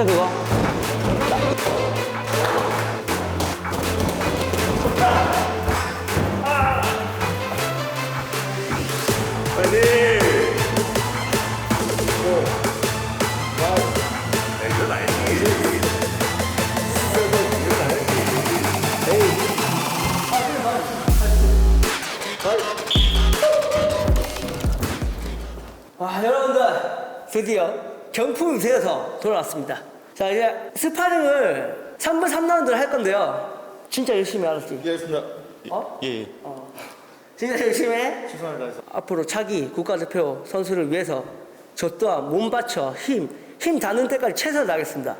했어 그거? 와 여러분들 드디어 경품이 되어서 돌아왔습니다. 자 이제 스파링을 3분 3라운드를 할 건데요. 진짜 열심히 알았지? 예, 알겠습니다. 어? 예, 예. 진짜 열심히 해. 최선을 다해서. 앞으로 차기 국가대표 선수를 위해서 저 또한 몸 바쳐 힘, 힘 닿는 때까지 최선을 다하겠습니다.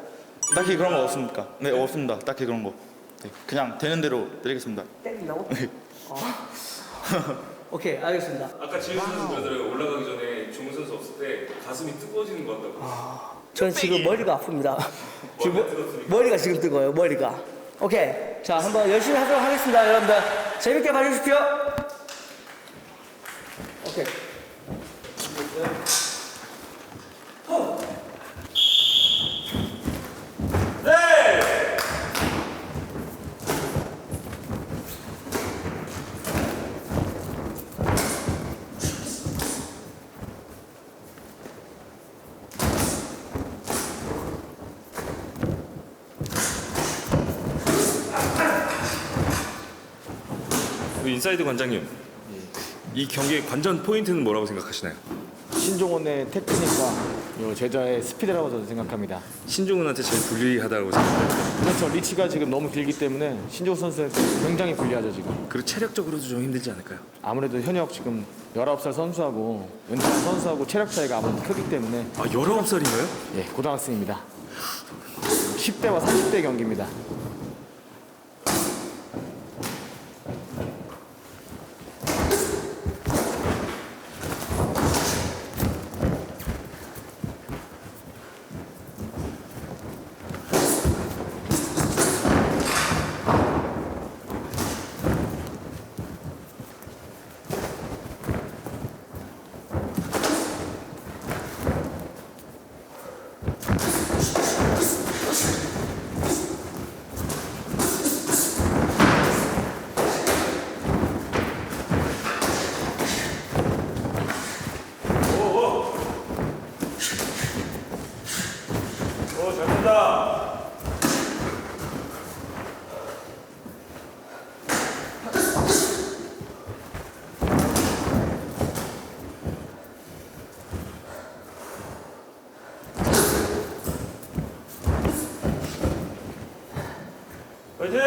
딱히 그런 거 없습니까? 네, 없습니다. 딱히 그런 거. 네, 그냥 되는 대로 드리겠습니다. 때린다고? 네. 어. 오케이 알겠습니다. 아까 지윤 선수 그러더라고요. 올라가기 전에 종훈 선수 없을 때 가슴이 뜨거워지는 것 같다고. 전 지금 머리가 아픕니다. 지금 머- 머리가 지금 뜨거워요, 머리가. 오케이. 자, 한번 열심히 하도록 하겠습니다, 여러분들. 재밌게 봐주십시오. 오케이. 우리 인사이드 관장님. 이 경기의 관전 포인트는 뭐라고 생각하시나요? 신종원의 테크닉과 요 제자의 스피드라고 저는 생각합니다. 신종훈한테 제일 불리하다고 생각해요. 그렇죠. 리치가 지금 너무 길기 때문에 신종 선수는 굉장히 불리하죠 지금. 그리고 체력적으로도 좀 힘들지 않을까요? 아무래도 현역 지금 19살 선수하고 은퇴한 선수하고 체력 차이가 아무래도 크기 때문에 아 19살인가요? 예, 고등학생입니다. 10대와 30대 경기입니다.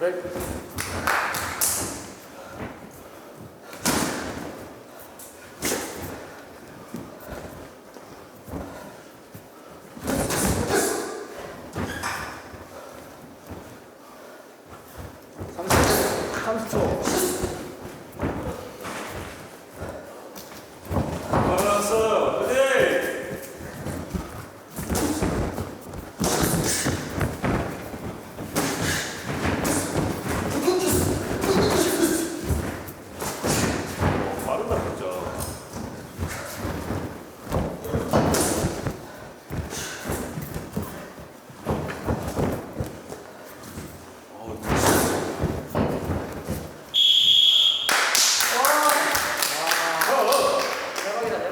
화이팅! 알았어. 화이팅! 어, 빠르다 진짜.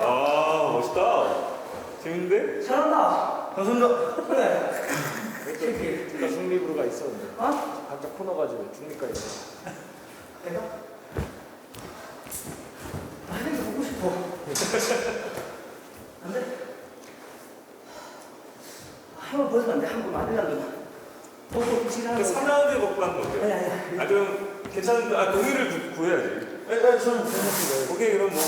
아 멋있다. 재밌는데? 잘한다. 감사합니다. 네. 그러니까 중립으로가 있었는데 어? 각자 코너 가지고 중립가 있어. 내가? 아, 하는 게 보고 싶어. 안 돼? 한번 벗으면 안 맞으려면. 보고 거. 3라운드에 먹고 가는 거 아니? 아니, 아니. 아 그럼 괜찮은데 아 동의를 구- 구해야지. 네, 네, 저는 괜찮습니다. 오케이 그럼 뭐.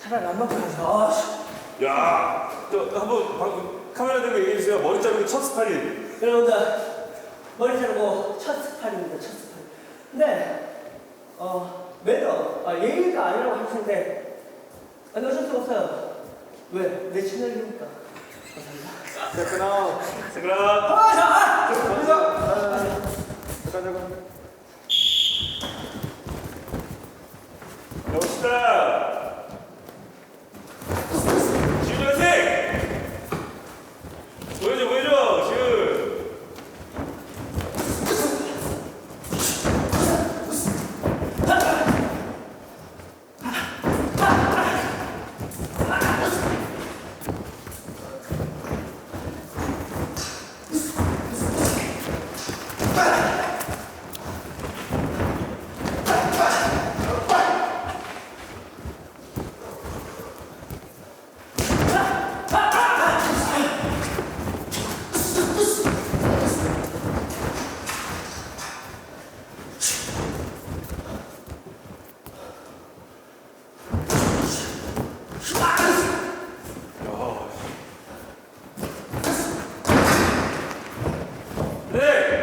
차라리 안 맞고 가서. 아, 씨. 야, 저 한번 방금 카메라 들고 얘기해 주세요. 머리 자르고 첫 스파링. 여러분들, 머리 자르고 첫 스파링입니다. 첫 스파링. 근데 어 매너 아, 예의가 아니라고 하시는데 아니 어쩔 수가 없어요. 왜? 내. 세크나 세그 아! 여기서 잠깐 잠깐 가봅시다 지훈 화이팅 보여줘 보여줘 지훈 네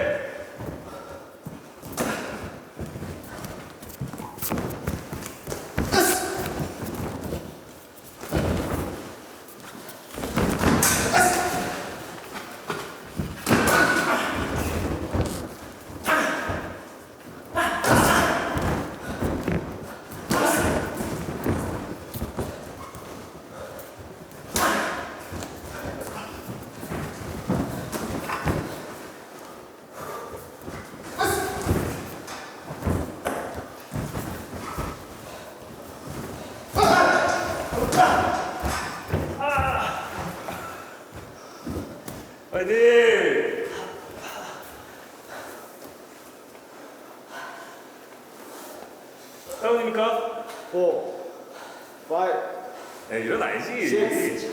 화이팅! 다운입니까? 4 5에 일어나야지. Six.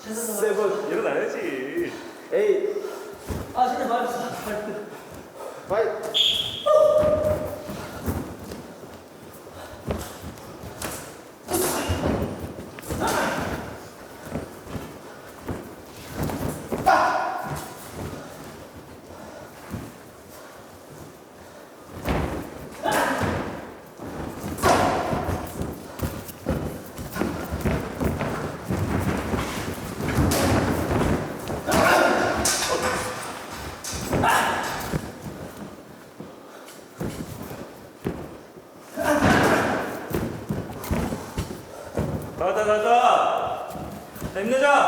7 일어나야지. 8 나왔다 자 힘내자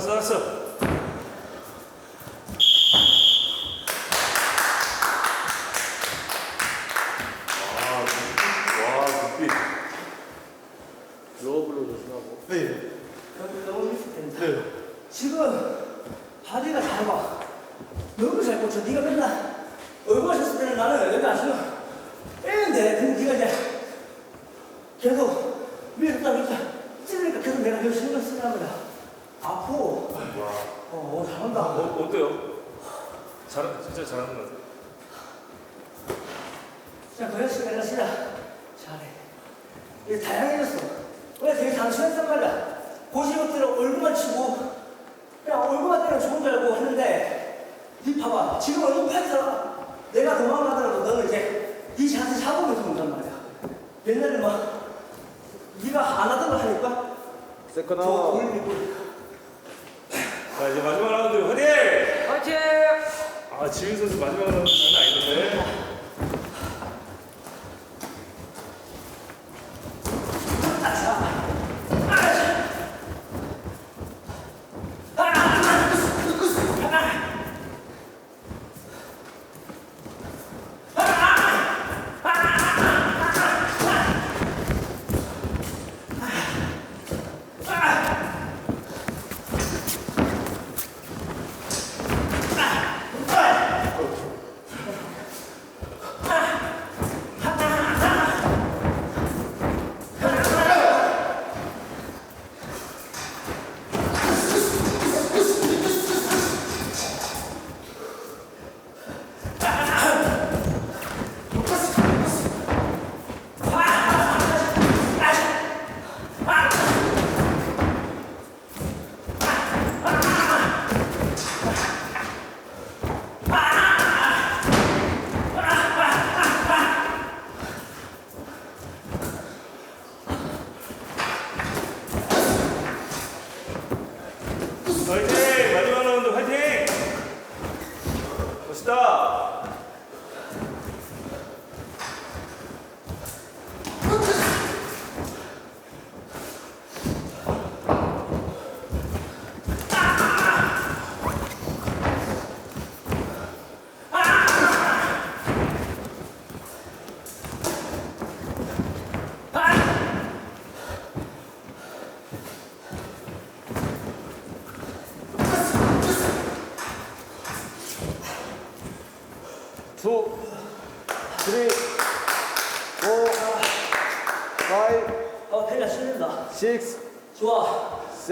나왔어 나왔어 와 눈빛 로블로 조심하고 네. 여기 너무 미스됩니다. 지금 바디가 잘 봐. 너무 잘 꽂혀. 네가 맨날 얼굴 하셨을 때는 나는 여기 안 신어. 이랬는데 근데 네가 이제 계속 위에서 딱 이렇게 찌르니까 계속 내가 여기 신경 쓰는 거야. 아프고. 어, 어, 잘한다. 어, 어때요? 잘 진짜 잘하는 것 같아요 자, 그랬을 내가 진짜 잘해. 이게 다양해졌어. 원래 되게 단순했단 말이야. 고시것들은 얼굴만 치고, 그냥 얼굴만 때리면 좋은 줄 알고 했는데, 니 봐봐. 지금 얼굴 파이잖아. 내가 도망가더라도 너는 이제 네 자세 잡으면서 온단 말이야. 옛날에 막, 네가 안 하던 거 하니까, 세크나 저 돌리고. 자 이제 마지막 라운드 화이팅! 화이팅! 아 지윤 선수 마지막 라운드 장난 아니던데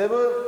좋아.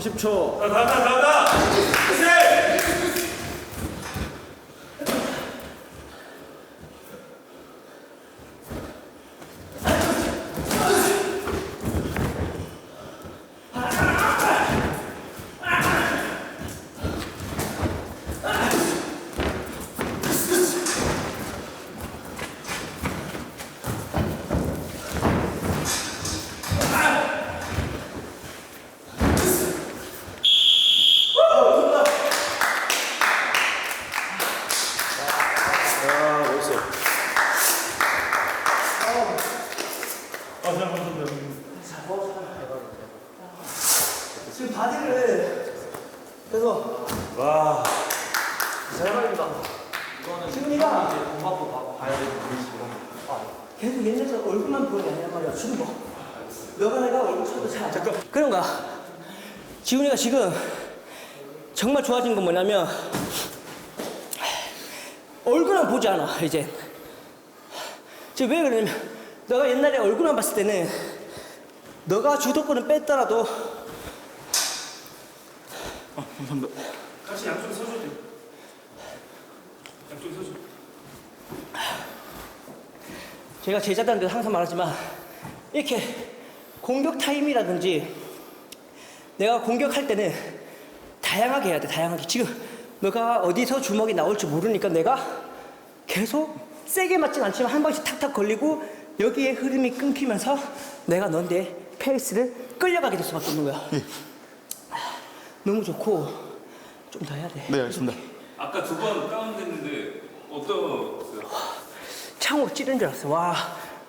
30초. 간다, 간다, 다. 계속 옛날처럼 얼굴만 보는 게 아니란 말이야. 지금 뭐 너가 내가 얼굴 쳐도 잘 잠깐 그런가? 지훈이가 지금 정말 좋아진 건 뭐냐면 얼굴만 보지 않아 이제 지금 왜 그러냐면 너가 옛날에 얼굴만 봤을 때는 너가 주도권을 뺐더라도 같이 양쪽 서줘. 양쪽 서줘. 제가 제자들한테 항상 말하지만 이렇게 공격 타임이라든지 내가 공격할 때는 다양하게 해야 돼 다양하게 지금 너가 어디서 주먹이 나올지 모르니까 내가 계속 세게 맞진 않지만 한 번씩 탁탁 걸리고 여기에 흐름이 끊기면서 내가 너한테 페이스를 끌려가게 될 수밖에 없는 거야 너무 좋고 좀 더 해야 돼 네 알겠습니다. 아까 두 번 다운됐는데 어떠세요? 창으로 찌른 줄 알았어. 와,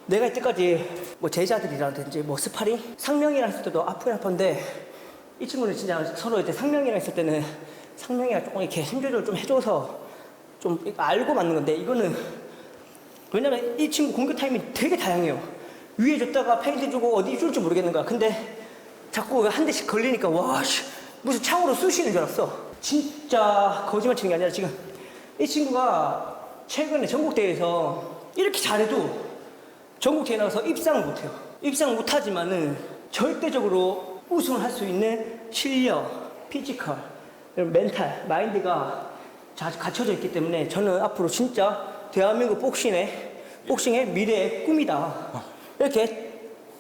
내가 이때까지 뭐 제자들이라든지 뭐 스파링, 상명이랑 했을 때도 아프긴 아픈데 이 친구는 진짜 서로 이제 상명이랑 했을 때는 상명이가 조금 이렇게 힘 조절 좀 해줘서 좀 알고 맞는 건데 이거는 왜냐면 이 친구 공격 타임이 되게 다양해요. 위에 줬다가 페인트 주고 어디 줄지 모르겠는 거야. 근데 자꾸 한 대씩 걸리니까 와, 씨, 무슨 창으로 쑤시는 줄 알았어. 진짜 거짓말 치는 게 아니라 지금 이 친구가 최근에 전국대회에서 이렇게 잘해도 전국대회 나가서 입상을 못해요. 입상 못하지만은 절대적으로 우승을 할 수 있는 실력, 피지컬, 멘탈, 마인드가 자- 갖춰져 있기 때문에 저는 앞으로 진짜 대한민국 복싱의 복싱의 미래의 꿈이다. 이렇게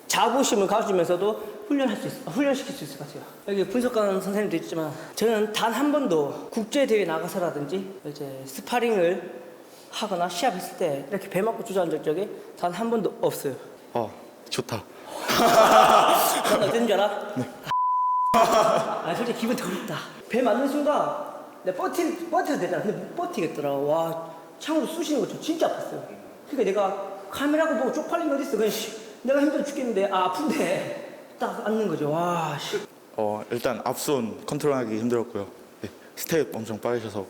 자부심을 가지면서도 훈련할 수 있, 훈련시킬 수 있을 것 같아요. 여기 분석관 선생님도 있지만 저는 단 한 번도 국제 대회 나가서라든지 이제 스파링을 하거나 시합했을 때 이렇게 배 맞고 주저앉을 적이 단 한 번도 없어요. 어 좋다. 넌 어땠는 줄 알아? 아 솔직히 기분 더럽다. 배 맞는 순간 내가 버티 버텨도 되잖아. 근데 못 버티겠더라. 와 창으로 쑤시는 거 저 진짜 아팠어요. 그러니까 내가 카메라고 보고 쪽팔린 거 어딨어? 그냥 씨, 내가 힘들어 죽겠는데 아 아픈데 딱 앉는 거죠. 와 씨. 어 일단 앞손 컨트롤하기 힘들었고요. 네, 스텝 엄청 빠르셔서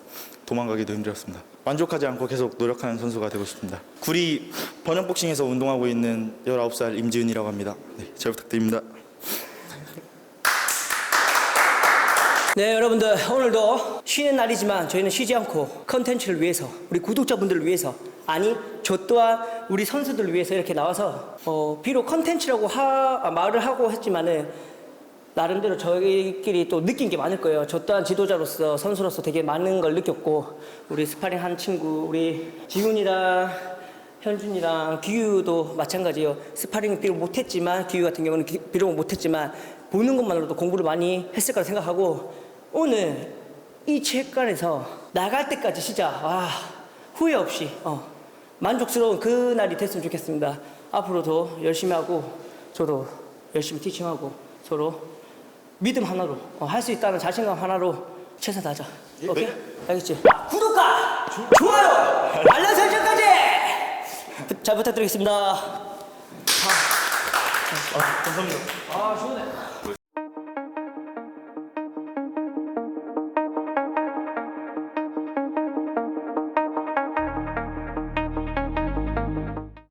도망가기도 힘들었습니다. 만족하지 않고 계속 노력하는 선수가 되고 싶습니다. 구리 번영복싱에서 운동하고 있는 19살 임지은이라고 합니다. 네, 잘 부탁드립니다. 네 여러분들 오늘도 쉬는 날이지만 저희는 쉬지 않고 컨텐츠를 위해서 우리 구독자분들을 위해서 아니 저 또한 우리 선수들을 위해서 이렇게 나와서 어, 비록 컨텐츠라고 하, 아, 말을 하고 했지만은 나름대로 저희끼리 또 느낀 게 많을 거예요. 저 또한 지도자로서 선수로서 되게 많은 걸 느꼈고 우리 스파링 한 친구 우리 지훈이랑 현준이랑 기우도 마찬가지예요. 스파링은 비록 못했지만 기우 같은 경우는 기- 비록 못했지만 보는 것만으로도 공부를 많이 했을 거라 생각하고 오늘 이 체육관에서 나갈 때까지 진짜 와 후회 없이 어, 만족스러운 그 날이 됐으면 좋겠습니다. 앞으로도 열심히 하고 저도 열심히 티칭하고 서로 믿음 하나로 할 수 있다는 자신감 하나로 최선 다하자. 오케이? 알겠지? 구독과 좋아요, 알람 설정까지 부- 잘 부탁드리겠습니다. 감사합니다. 아, 시원해.